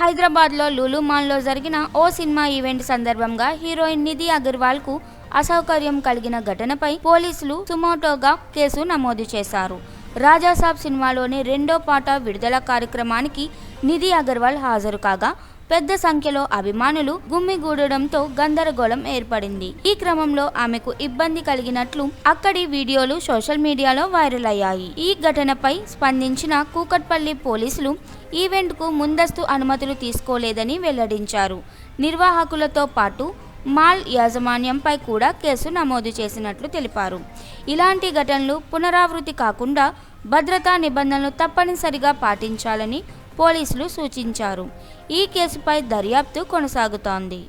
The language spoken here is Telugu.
హైదరాబాద్లో లులు మాల్లో జరిగిన ఓ సినిమా ఈవెంట్ సందర్భంగా హీరోయిన్ నిధి అగర్వాల్కు అసౌకర్యం కలిగిన ఘటనపై పోలీసులు సుమోటోగా కేసు నమోదు చేశారు. రాజాసాబ్ సినిమాలోని రెండో పాట విడుదల కార్యక్రమానికి నిధి అగర్వాల్ హాజరు కాగా పెద్ద సంఖ్యలో అభిమానులు గుమ్మిగూడడంతో గందరగోళం ఏర్పడింది. ఈ క్రమంలో ఆమెకు ఇబ్బంది కలిగినట్లు అక్కడి వీడియోలు సోషల్ మీడియాలో వైరల్ అయ్యాయి. ఈ ఘటనపై స్పందించిన కూకట్పల్లి పోలీసులు ఈవెంట్కు ముందస్తు అనుమతులు తీసుకోలేదని వెల్లడించారు. నిర్వాహకులతో పాటు మాల్ యాజమాన్యంపై కూడా కేసు నమోదు చేసినట్లు తెలిపారు. ఇలాంటి ఘటనలు పునరావృతి కాకుండా భద్రతా నిబంధనలు తప్పనిసరిగా పాటించాలని పోలీసులు సూచించారు. ఈ కేసుపై దర్యాప్తు కొనసాగుతోంది.